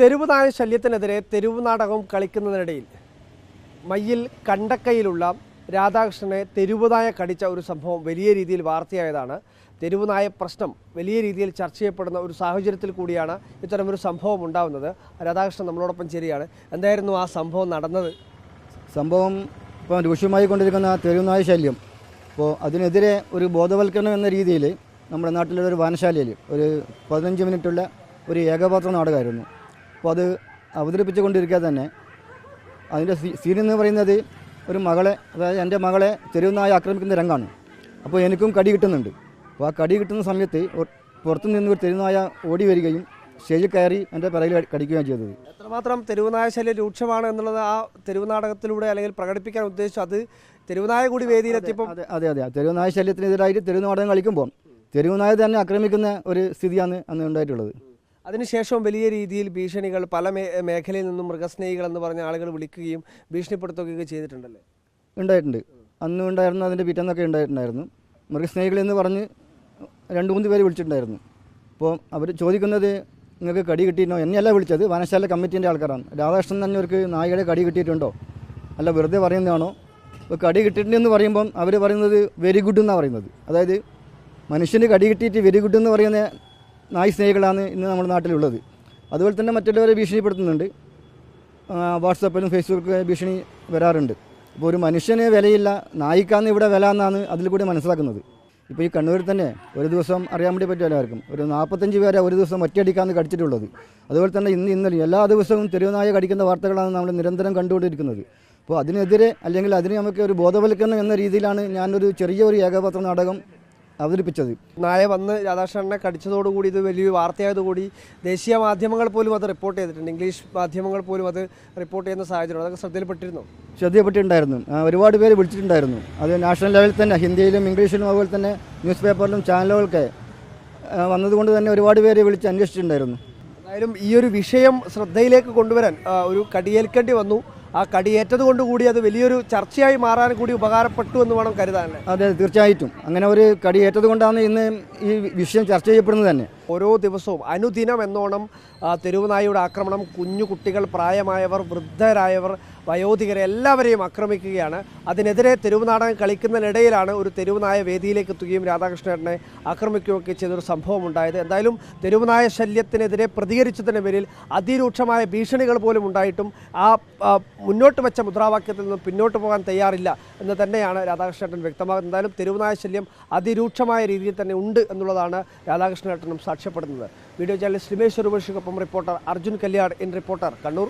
തെരുവ് നായ ശല്യത്തിനെതിരെ തെരുവ് നാടകം കളിക്കുന്നതിനിടയിൽ മയ്യിൽ കണ്ടക്കയിലുള്ള രാധാകൃഷ്ണനെ തെരുവുനായ കടിച്ച ഒരു സംഭവം വലിയ രീതിയിൽ വാർത്തയായതാണ്. തെരുവുനായ പ്രശ്നം വലിയ രീതിയിൽ ചർച്ച ചെയ്യപ്പെടുന്ന ഒരു സാഹചര്യത്തിൽ കൂടിയാണ് ഇത്തരമൊരു സംഭവം ഉണ്ടാകുന്നത് രാധാകൃഷ്ണൻ നമ്മളോടൊപ്പം ശരിയാണ് എന്തായിരുന്നു ആ സംഭവം നടന്നത്? സംഭവം ഇപ്പോൾ രൂക്ഷമായി കൊണ്ടിരിക്കുന്ന തെരുവുനായ ശല്യം. അപ്പോൾ അതിനെതിരെ ഒരു ബോധവൽക്കരണം എന്ന രീതിയിൽ നമ്മുടെ നാട്ടിലുള്ള ഒരു വനശാലയിൽ ഒരു പതിനഞ്ച് മിനിറ്റുള്ള ഒരു ഏകപാത്ര നാടകമായിരുന്നു. അപ്പോൾ അത് അവതരിപ്പിച്ചുകൊണ്ടിരിക്കുക തന്നെ. അതിന്റെ സീ- സീൻ എന്ന് പറയുന്നത് ഒരു മകളെ അതായത് എന്റെ മകളെ തെരുവുനായ ആക്രമിക്കുന്ന രംഗമാണ് അപ്പോൾ എനിക്കും കടി കിട്ടുന്നുണ്ട്. അപ്പോൾ ആ കടി കിട്ടുന്ന സമയത്ത് പുറത്തു നിന്ന് ഒരു തെരുവുനായ ഓടി വരികയും സ്റ്റേജിൽ കയറി എന്റെ പിറകിൽ കടിക്കുകയും ചെയ്തത്. എത്രമാത്രം തെരുവുനായ ശല്യം രൂക്ഷമാണ് എന്നുള്ളത് ആ തെരുവുനാടകത്തിലൂടെ അല്ലെങ്കിൽ പ്രകടിപ്പിക്കാൻ ഉദ്ദേശിച്ചു അത് തെരുവുനായ കൂടി വേദിയിലെത്തിയപ്പോൾ അതെ അതെ അതെ. തെരുവുനായ ശല്യത്തിനെതിരായിട്ട് തെരുവുനാടകം കളിക്കുമ്പോൾ തെരുവുനായ തന്നെ ആക്രമിക്കുന്ന ഒരു സ്ഥിതിയാണ് അന്ന് ഉണ്ടായിട്ടുള്ളത്. അതിനുശേഷം വലിയ രീതിയിൽ ഭീഷണികൾ പല മേഖലയിൽ നിന്നും മൃഗസ്നേഹികൾ എന്ന് പറഞ്ഞ ആളുകൾ വിളിക്കുകയും ഭീഷണിപ്പെടുത്തുകയൊക്കെ ചെയ്തിട്ടുണ്ടല്ലേ? ഉണ്ടായിട്ടുണ്ട്. അന്നും ഉണ്ടായിരുന്നു അതിന്റെ പിറ്റന്നൊക്കെ ഉണ്ടായിട്ടുണ്ടായിരുന്നു. മൃഗസ്നേഹികൾ എന്ന് പറഞ്ഞ് രണ്ട് മൂന്ന് പേര് വിളിച്ചിട്ടുണ്ടായിരുന്നു. അപ്പോൾ അവർ ചോദിക്കുന്നത് നിങ്ങൾക്ക് കടി കിട്ടിയിരുന്നോ? എന്നെയല്ല വിളിച്ചത്. വനശാല കമ്മിറ്റീന്റെ ആൾക്കാരാണ്. രാധാകൃഷ്ണൻ തന്നെ അവർക്ക് നായയുടെ കടി കിട്ടിയിട്ടുണ്ടോ? അല്ല വെറുതെ പറയുന്നതാണോ? ഇപ്പോൾ കടി കിട്ടിയിട്ടുണ്ടെന്ന് പറയുമ്പം അവർ പറയുന്നത് വെരി ഗുഡ് എന്നാണ് പറയുന്നത്. അതായത് മനുഷ്യന് കടി കിട്ടിയിട്ട് വെരി ഗുഡ് എന്ന് പറയുന്ന നായ് സ്നേഹികളാണ് ഇന്ന് നമ്മുടെ നാട്ടിലുള്ളത്. അതുപോലെ തന്നെ മറ്റുള്ളവരെ ഭീഷണിപ്പെടുത്തുന്നുണ്ട്. വാട്സപ്പിലും ഫേസ്ബുക്കിലും ഭീഷണി വരാറുണ്ട്. അപ്പോൾ ഒരു മനുഷ്യന് വിലയില്ല നായിക്കാന്ന് ഇവിടെ വില എന്നാണ് അതിൽ കൂടി മനസ്സിലാക്കുന്നത്. ഇപ്പോൾ ഈ കണ്ണൂരിൽ തന്നെ ഒരു ദിവസം അറിയാൻ വേണ്ടി പറ്റും എല്ലാവർക്കും. ഒരു നാൽപ്പത്തഞ്ച് പേരെ ഒരു ദിവസം ഒറ്റയടിക്കാന്ന് കടിച്ചിട്ടുള്ളത്. അതുപോലെ തന്നെ ഇന്ന് ഇന്നലെ എല്ലാ ദിവസവും തെരുവുനായ കടിക്കുന്ന വാർത്തകളാണ് നമ്മൾ നിരന്തരം കണ്ടുകൊണ്ടിരിക്കുന്നത്. അപ്പോൾ അതിനെതിരെ അല്ലെങ്കിൽ അതിന് നമുക്ക് ഒരു ബോധവൽക്കരണം എന്ന രീതിയിലാണ് ഞാനൊരു ചെറിയ ഒരു ഏകപത്ര നാടകം അവതരിപ്പിച്ചത്. നാളെ വന്ന് രാധാകൃഷ്ണനെ കടിച്ചതോടുകൂടി ഇത് വലിയ വാർത്തയായതുകൂടി ദേശീയ മാധ്യമങ്ങൾ പോലും അത് റിപ്പോർട്ട് ചെയ്തിട്ടുണ്ട്. ഇംഗ്ലീഷ് മാധ്യമങ്ങൾ പോലും അത് റിപ്പോർട്ട് ചെയ്യുന്ന സാഹചര്യം അതൊക്കെ ശ്രദ്ധയിൽപ്പെട്ടിരുന്നു? ശ്രദ്ധയിൽപ്പെട്ടിട്ടുണ്ടായിരുന്നു. ഒരുപാട് പേര് വിളിച്ചിട്ടുണ്ടായിരുന്നു. അത് നാഷണൽ ലെവലിൽ തന്നെ ഹിന്ദിയിലും ഇംഗ്ലീഷിലും അതുപോലെ തന്നെ ന്യൂസ് പേപ്പറിലും ചാനലുകളൊക്കെ വന്നതുകൊണ്ട് തന്നെ ഒരുപാട് പേര് വിളിച്ച് അന്വേഷിച്ചിട്ടുണ്ടായിരുന്നു. എന്തായാലും ഈ ഒരു വിഷയം ശ്രദ്ധയിലേക്ക് കൊണ്ടുവരാൻ ഒരു കടിയേൽക്കേണ്ടി വന്നു. ആ കടിയേറ്റത് കൊണ്ട് കൂടി അത് വലിയൊരു ചർച്ചയായി മാറാൻ കൂടി ഉപകാരപ്പെട്ടു എന്ന് വേണം കരുതാൻ. അതെ തീർച്ചയായിട്ടും. അങ്ങനെ ഒരു കടിയേറ്റത് കൊണ്ടാണ് ഇന്ന് ഈ വിഷയം ചർച്ച ചെയ്യപ്പെടുന്നത് തന്നെ. ഓരോ ദിവസവും അനുദിനം എന്നോണം ആ, ആക്രമണം കുഞ്ഞു കുട്ടികൾ പ്രായമായവർ വൃദ്ധരായവർ വയോധികരെ എല്ലാവരെയും ആക്രമിക്കുകയാണ്. അതിനെതിരെ തെരുവുനാടകം കളിക്കുന്നതിനിടയിലാണ് ഒരു തെരുവുനായ വേദിയിലേക്ക് എത്തുകയും രാധാകൃഷ്ണേട്ടനെ ആക്രമിക്കുകയൊക്കെ ചെയ്തൊരു സംഭവം ഉണ്ടായത് എന്തായാലും തെരുവുനായ ശല്യത്തിനെതിരെ പ്രതികരിച്ചതിന് പേരിൽ അതിരൂക്ഷമായ ഭീഷണികൾ പോലും ഉണ്ടായിട്ടും ആ, മുന്നോട്ട് വെച്ച മുദ്രാവാക്യത്തിൽ നിന്നും പിന്നോട്ട് പോകാൻ തയ്യാറില്ല എന്ന് തന്നെയാണ് രാധാകൃഷ്ണേട്ടൻ വ്യക്തമാകുന്നത് എന്തായാലും തെരുവുനായ ശല്യം അതിരൂക്ഷമായ രീതിയിൽ തന്നെ ഉണ്ട് എന്നുള്ളതാണ് രാധാകൃഷ്ണേട്ടനും സാക്ഷ്യപ്പെടുന്നത് video channel Ramesh ഉർവശിക്കൊപ്പം reporter Arjun Kalyad in reporter Kannur.